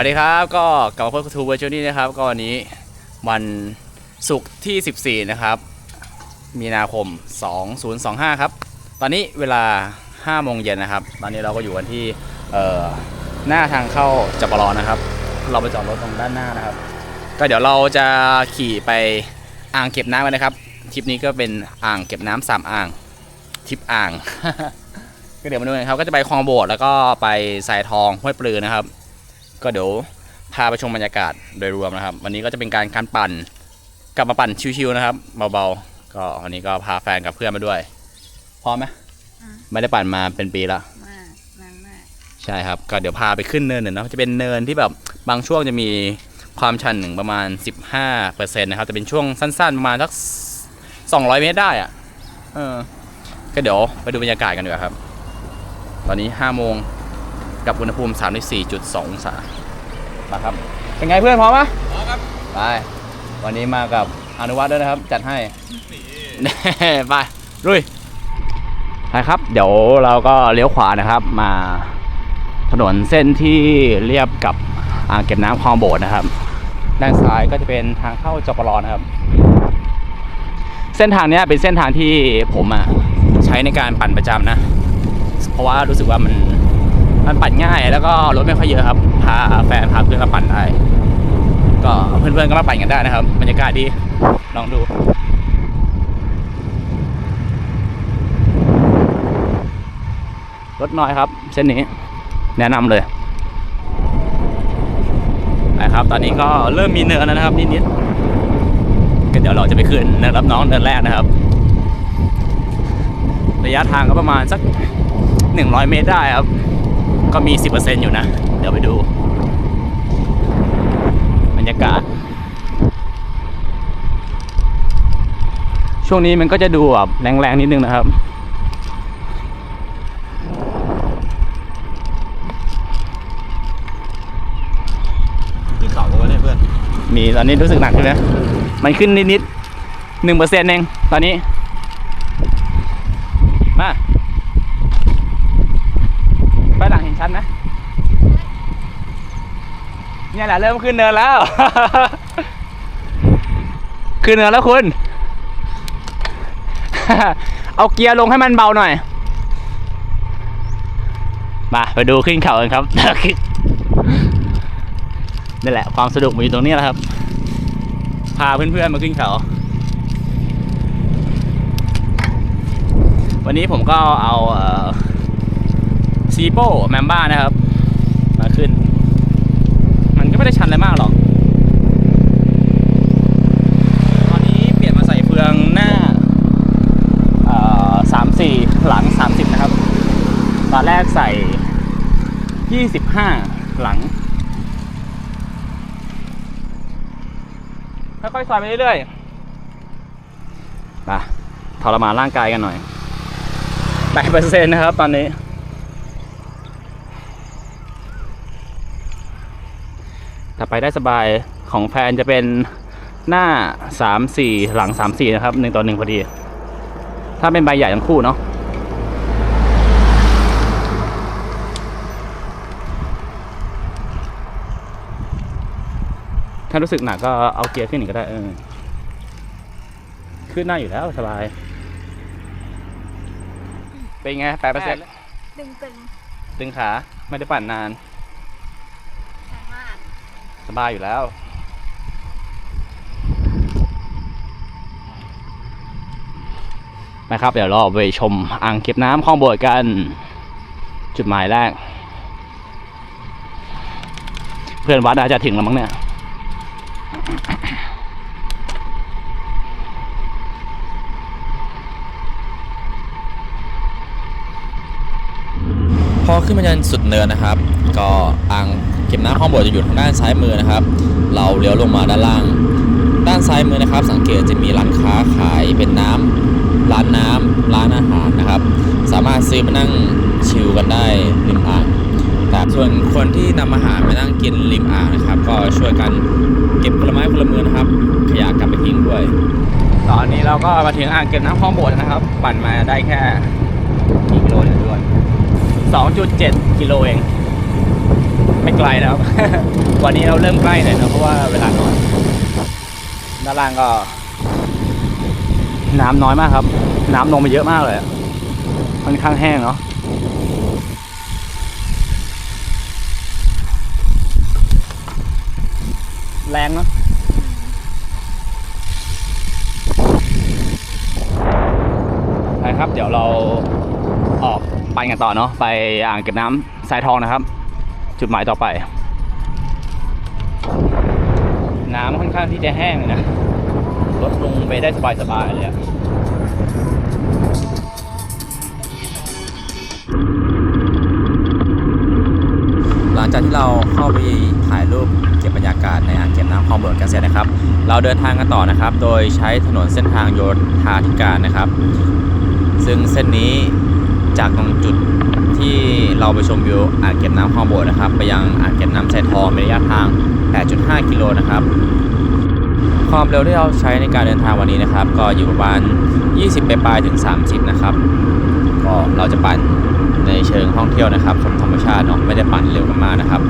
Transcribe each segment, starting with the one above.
สวัสดีครับก็กลับมาพบกับทูเวอร์จูนี่นะครับก็วันนี้วันศุกร์ที่ 14 นะครับ มีนาคม 2025 ครับ ตอนนี้เวลา 5 โมงเย็นนะครับ ตอนนี้เราก็อยู่กันที่หน้าทางเข้าจับปะรอนะครับ เราไปจอดรถตรงด้านหน้านะครับ ก็เดี๋ยวเราจะขี่ไปอ่างเก็บน้ำกันนะครับทริปนี้ก็เป็นอ่างเก็บน้ำสามอ่างทริปอ่าง ก็เดี๋ยวมาดูกันครับก็จะไปคลองโบสถ์แล้วก็ไปสายทองห้วยปลือนะครับ ก็เดี๋ยวพาไปชมบรรยากาศโดยรวมนะครับ วันนี้ก็จะเป็นการการปั่นกลับมาปั่นชิวๆนะครับเบาๆก็วันนี้ก็พาแฟนกับเพื่อนมาด้วยพร้อมไหมอะไม่ได้ปั่นมาเป็นปีละมากนานมากใช่ครับ ก็เดี๋ยวพาไปขึ้นเนินหน่อยเนาะจะเป็นเนินที่แบบบางช่วงจะมีความชันหนึ่งประมาณ 15%นะครับจะเป็นช่วงสั้นๆ ประมาณสัก 200 เมตรได้อะเออก็เดี๋ยวไปดูบรรยากาศกันดีกว่าครับ ตอนนี้5โมง กับอุณหภูมิ 34.2 องศามาครับ เป็นไงเพื่อนพร้อมปะพร้อมครับ ไป วันนี้มากับอนุวัฒน์ด้วยนะครับ จัดให้ ไปลุยไปครับ เดี๋ยวเราก็เลี้ยวขวานะครับมาถนนเส้นที่เรียบกับอ่างเก็บน้ำคลองโบสถ์นะครับ ด้านซ้ายก็จะเป็นทางเข้าจปรนะครับ เส้นทางเนี้ยเป็นเส้นทางที่ผมอะใช้ในการปั่นประจำนะ เพราะว่ารู้สึกว่ามัน มันปั่นง่ายแล้วก็รถไม่ค่อยเยอะครับ พาแฟนพาเพื่อนมาปั่นได้ ก็เพื่อนๆก็มาปั่นกันได้นะครับบรรยากาศดีลองดูรถน้อยครับ เส้นนี้แนะนำเลยนะครับ ตอนนี้ก็เริ่มมีเนินแล้วนะครับนิดๆก็เดี๋ยวเราจะไปขึ้นเนินรับน้องเนินแรกนะครับ ระยะทางก็ประมาณสัก 100 เมตรได้ครับ ก็มี 10%อยู่นะ เดี๋ยวไปดูบรรยากาศ ช่วงนี้มันก็จะดูแบบแรงๆนิดนึงนะครับที่เขาวะเนี่ยเพื่อน มีตอนนี้รู้สึกหนักใช่ไหมมันขึ้นนิดๆหนึ่งเปอร์เซ็นต์เองตอนนี้ มา ไปหลังเห็นชัดไหม เนี่ยแหละเริ่มขึ้นเนินแล้ว ขึ้นเนินแล้วคุณ เอาเกียร์ลงให้มันเบาหน่อย มาไปดูขึ้นเขากันครับนี่แหละความสนุกมันอยู่ตรงนี้แหละครับ พาเพื่อนๆมาขึ้นเขา วันนี้ผมก็เอาซีโป้แมมบ้านะครับ มาขึ้น มันก็ไมากหรอก ตอนนี้เปลี่ยนมาใส่เฟืองหน้าสามสี่หลังสามสิบนะครับ ตอนแรกใส่ยี่สิบห้าหลังค่อยๆซอยไปเรื่อยๆไปทรมานร่างกายกันหน่อยแปดเปอร์เซ็นต์นะครับตอนนี้ ถ้าไปได้สบายของแฟนจะเป็นหน้าสามสี่หลังสามสี่นะครับหนึ่งต่อหนึ่งพอดี ถ้าเป็นใบใหญ่ทั้งคู่เนาะถ้ารู้สึกหนักก็เอาเกียร์ขึ้นอีกก็ได้เออขึ้นหน้าอยู่แล้วสบาย เป็นไงแปดเปอร์เซ็นต์ตึงตึงตึงขา ไม่ได้ปั่นนานแรงมาก สบายอยู่แล้วนะครับ เดี๋ยวเราไปชมอ่างเก็บน้ำคลองโบสถ์กัน จุดหมายแรก เพื่อนวัดอาจจะถึงแล้วมั้งเนี่ยพอขึ้นมายันสุดเนินนะครับ ก็อ่าง เก็บน้ำข้างบนจะอยู่ทางด้านซ้ายมือนะครับ เราเลี้ยวลงมาด้านล่าง ด้านซ้ายมือนะครับ สังเกตจะมีร้านค้าขายเป็นน้ำร้านน้ำร้านอาหารนะครับ สามารถซื้อมานั่งชิลกันได้ริมอ่างแต่ส่วนคนที่นำอาหารมานั่งกินริมอ่างนะครับ ก็ช่วยกันเก็บผลไม้ผลมือนะครับ ขยะกลับไปทิ้งด้วย ตอนนี้เราก็มาถึงอ่างเก็บน้ำคลองโบสถ์นะครับ ปั่นมาได้แค่กี่กิโลเนี่ยด้วยสองจุดเจ็ดกิโลเอง ไม่ไกลนะครับ วันนี้เราเริ่มใกล้หน่อยนะเพราะว่าเวลาน้อยด้านล่างก็ น้ำน้อยมากครับ น้ำลงไปเยอะมากเลยค่อนข้างแห้งเนาะแรงเนาะไปครับ เดี๋ยวเราออกไปกันต่อเนาะไปอ่างเก็บน้ำทรายทองนะครับ จุดหมายต่อไป น้ำค่อนข้างที่จะแห้งนะลดลงไปได้สบายๆเลยอะหลังจากที่เราเข้าไปถ่ายรูปเก็บบรรยากาศในอ่างเก็บน้ำคลองหลวงกันเสร็จนะครับ เราเดินทางกันต่อนะครับ โดยใช้ถนนเส้นทางโยธาธิการนะครับ ซึ่งเส้นนี้จากตรงจุด ที่เราไปชมวิวอ่างเก็บน้ำคลองโบดนะครับ ไปยังอ่างเก็บน้ำไซทองเป็นระยะทาง 8.5 กิโลนะครับ ความเร็วที่เราใช้ในการเดินทางวันนี้นะครับ ก็อยู่ประมาณ 20 ไปปลายถึง 30 นะครับ ก็เราจะปั่นในเชิงท่องเที่ยวนะครับชมธรรมชาติเนาะไม่ได้ปั่นเร็วกันมากนะครับ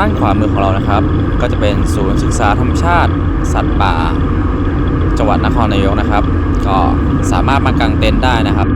ด้านขวามือของเรานะครับ ก็จะเป็นศูนย์ศึกษาธรรมชาติ สัตว์ป่า จังหวัดนครนายกนะครับ ก็สามารถมากางเต็นท์ได้นะครับ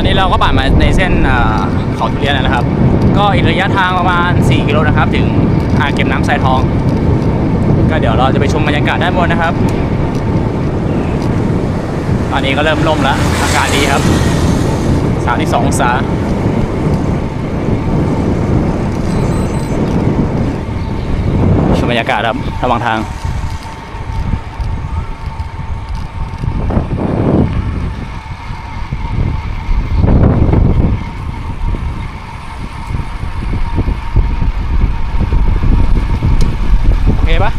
อนนี้เราก็ผ่านมาในเส้นเอ่อเขาทุเรียนแล้วนะครับ ก็อีกระยะทางประมาณ 4 กิโลนะครับ ถึงอ่างเก็บน้ำทรายทอง ก็เดี๋ยวเราจะไปชมบรรยากาศด้านบนนะครับ ตอนนี้ก็เริ่มล่มแล้ว อากาศดีครับ32องศาชมบรรยากาศครับระหว่างทาง โอเคปะ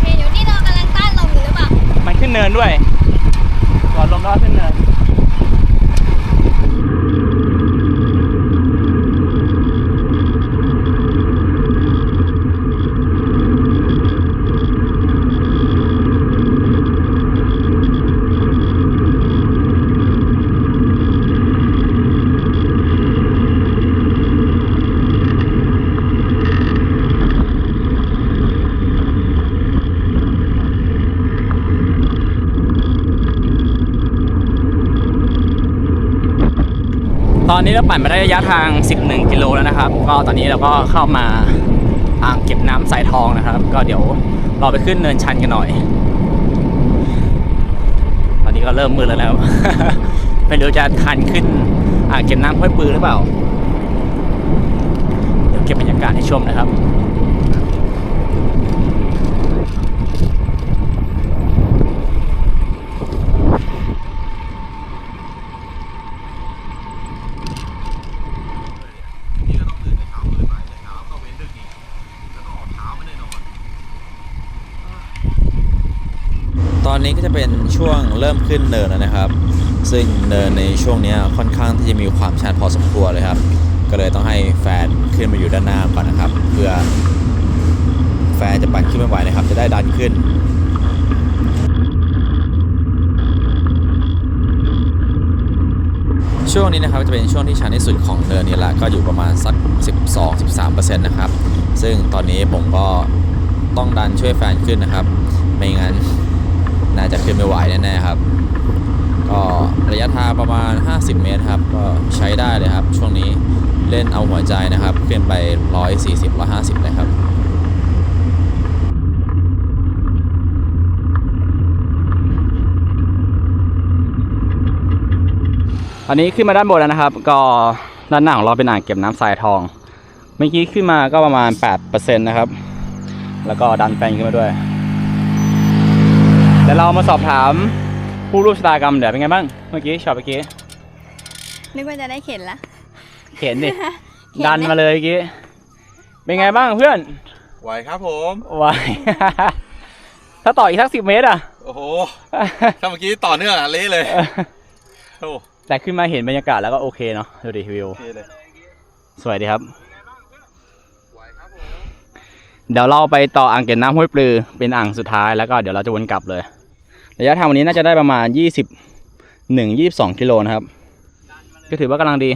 เฮ้ยเดี๋ยวนี้เรากำลังต้านลมอยู่หรือเปล่า มันขึ้นเนินด้วยก่อนลมแล้วก็ขึ้นเนิน ต อนนี้เราปั่นมาได้ระยะทาง 11 กิโลแล้วนะครับ ก็ตอนนี้เราก็เข้ามาอ่างเก็บน้ำสายทองนะครับ ก็เดี๋ยวเราไปขึ้นเนินชันกันหน่อย ตอนนี้ก็เริ่มมืดแล้วแล้วไม่รู้จะทันขึ้นอ่างเก็บน้ำห้วยปือหรือเปล่า เดี๋ยวเก็บบรรยากาศให้ชมนะครับ นี่ก็ต้องตื่นแต่เช้ามืดมาแต่เช้าก็เว้นดึกอีกแล้วก็ออกเช้าไม่ได้นอน ตอ นี้ก็จะเป็นช่วงเริ่มขึ้นเนินแล้วนะครับ ซึ่งเนินในช่วงนี้ค่อนข้างที่จะมีความชันพอสมควรเลยครับ ก็เลยต้องให้แฟนขึ้นมาอยู่ด้านหน้าก่อนนะครับ เพื่อแฟนจะปั่นขึ้นไม่ไหวนะครับ จะได้ดันขึ้นช่วงนี้นะครับจะเป็นช่วงที่ชันที่สุดของเนินนี้ละก็อยู่ประมาณสัก 12-13%นะครับ ซึ่งตอนนี้ผมก็ต้องดันช่วยแฟนขึ้นนะครับ ไม่งั้น น่าจะขึ้นไม่ไหวแน่ๆครับ ก็ระยะทางประมาณ 50 เมตรครับ ก็ใช้ได้เลยครับ ช่วงนี้เล่นเอาหัวใจนะครับขึ้นไป 140 150เลยครับตอนนี้ขึ้นมาด้านบนแล้วนะครับ ก็ด้านหน้าของเราเป็นอ่างเก็บน้ำทรายทอง เมื่อกี้ขึ้นมาก็ประมาณ8%นะครับ แล้วก็ดันแฟนขึ้นมาด้วย เดี๋ยวเรามาสอบถามผู้ร่วมชะตากรรมเดี๋ยวเป็นไงบ้างเมื่อกี้ช็อตเมื่อกี้นึกว่าจะได้เข็นละ เข็นดิเข็นไหมดันมาเลยเมื่อกี้เป็นไงบ้างเพื่อนไหวครับผมไหวถ้าต่ออีกสักสิบเมตรอะโอ้โหถ้าเมื่อกี้ต่อเนื่องอะเละเลยโอ้แต่ขึ้นมาเห็นบรรยากาศแล้วก็โอเคเนาะดูดิวิวโอเคเลยสวยดีครับไหวครับผม เดี๋ยวเราไปต่ออ่างเก็บน้ำห้วยปลือเป็นอ่างสุดท้ายแล้วก็เดี๋ยวเราจะวนกลับเลย ระยะทางวันนี้น่าจะได้ประมาณ20 1 22 กิโลนะครับ ก็ถือว่ากำลังดี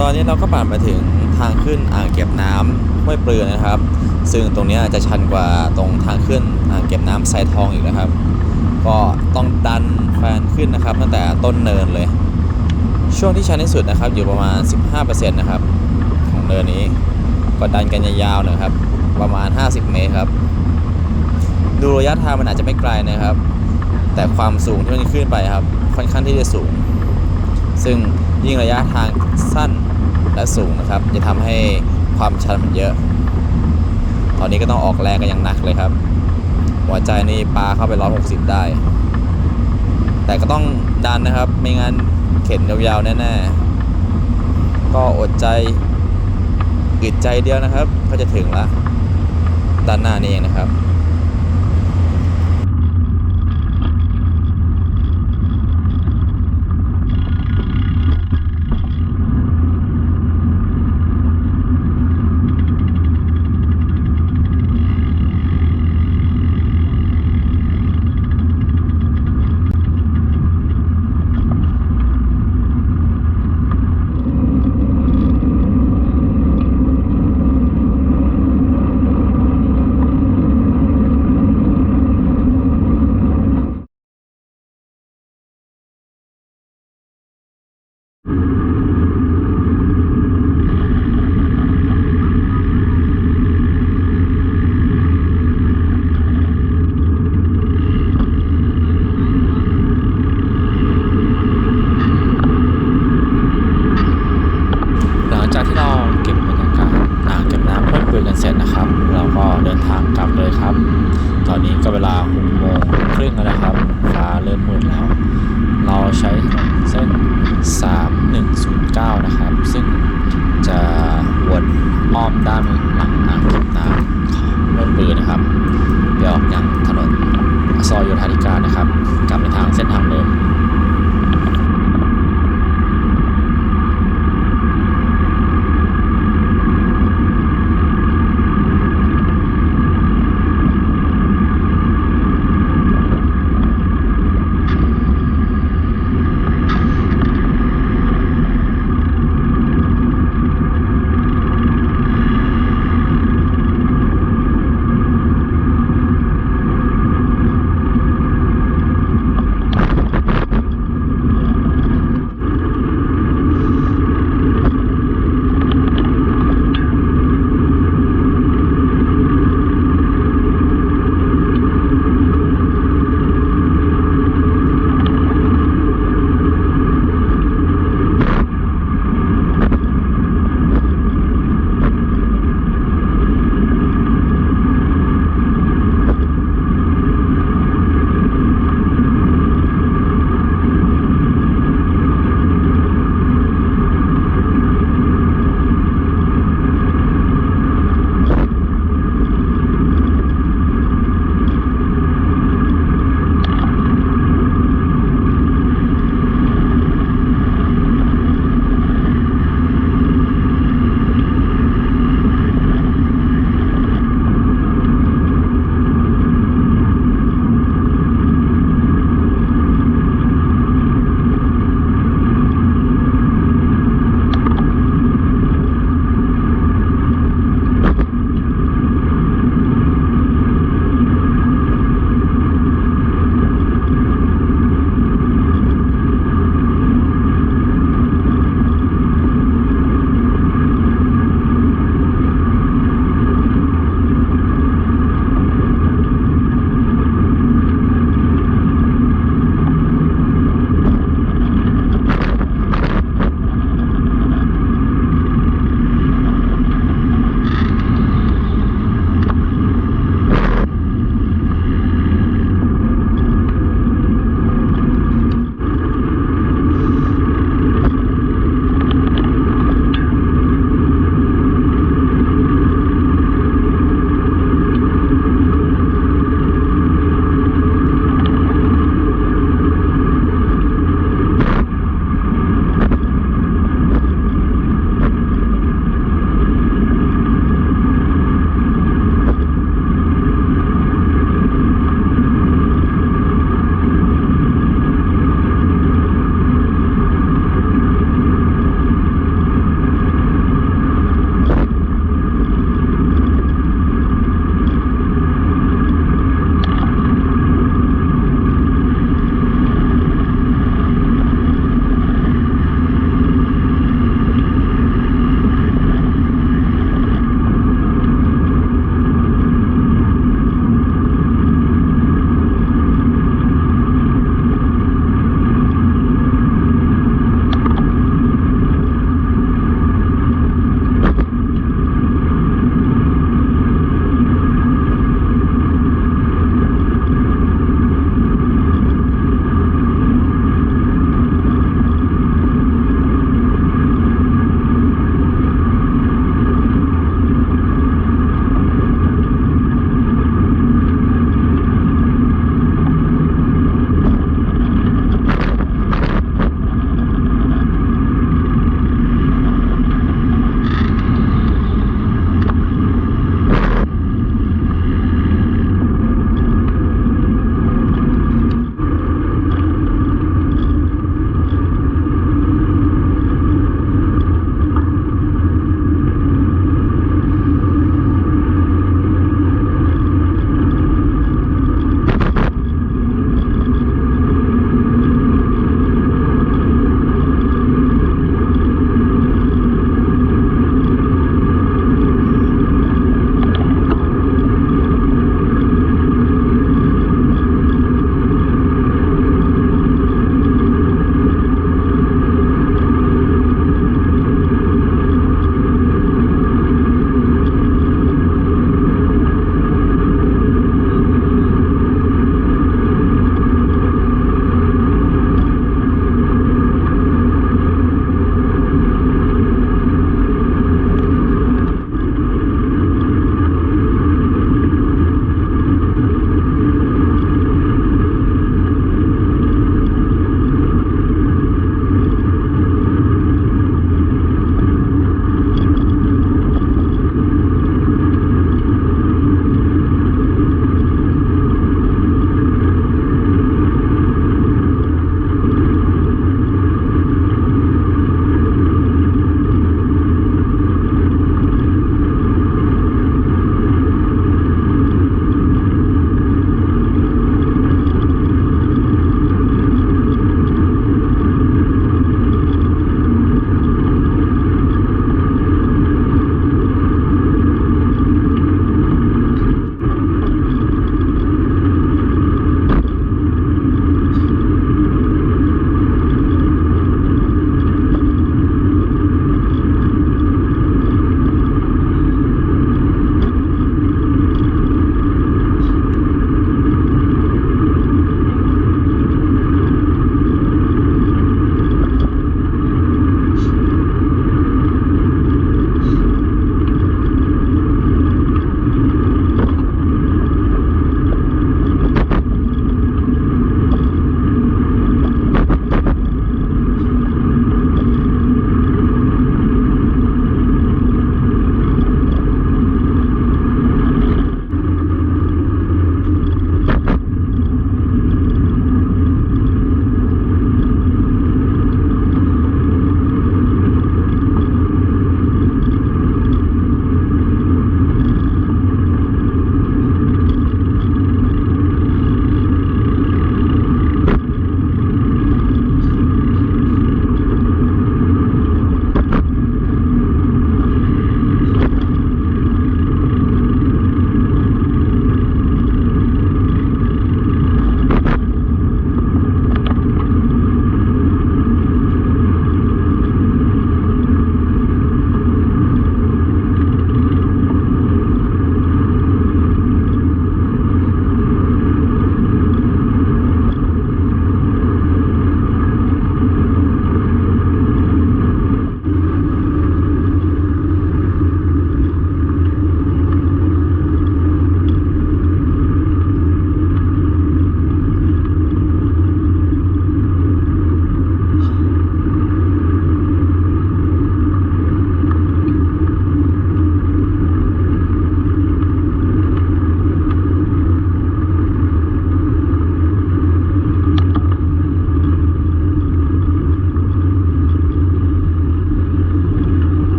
ตอนนี้เราก็ผ่านมาถึงทางขึ้นอ่างเก็บน้ำห้วยปลือนะครับ ซึ่งตรงนี้จะชันกว่าตรงทางขึ้นอ่างเก็บน้ำไซทองอีกนะครับ ก็ต้องดันแฟนขึ้นนะครับตั้งแต่ต้นเนินเลย ช่วงที่ชันที่สุดนะครับ อยู่ประมาณ 15%นะครับของเนินนี้ ก็ดันกันยาวๆนะครับ ประมาณ 50 เมตรครับ ดูระยะทางมันอาจจะไม่ไกลนะครับ แต่ความสูงที่มันขึ้นไปครับ ค่อนข้างที่จะสูง ซึ่งยิ่งระยะทางสั้นและสูงนะครับ จะทำให้ความชันมันเยอะ ตอนนี้ก็ต้องออกแรงกันอย่างหนักเลยครับ หัวใจนี่ปลาเข้าไป 160 ได้ แต่ก็ต้องดันนะครับ ไม่งั้นเข็นยาวๆแน่ๆ ก็อดใจอึดใจเดียวนะครับ ก็จะถึงละด้านหน้านี่เองนะครับ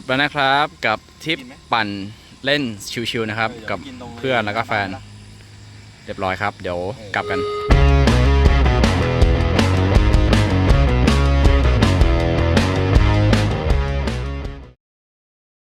บแล้วนะครับกับทริปปั่นเล่นชิวๆนะครับ กับเพื่อนแล้วก็แฟน เรียบร้อยครับ เดี๋ยวกลับกันเ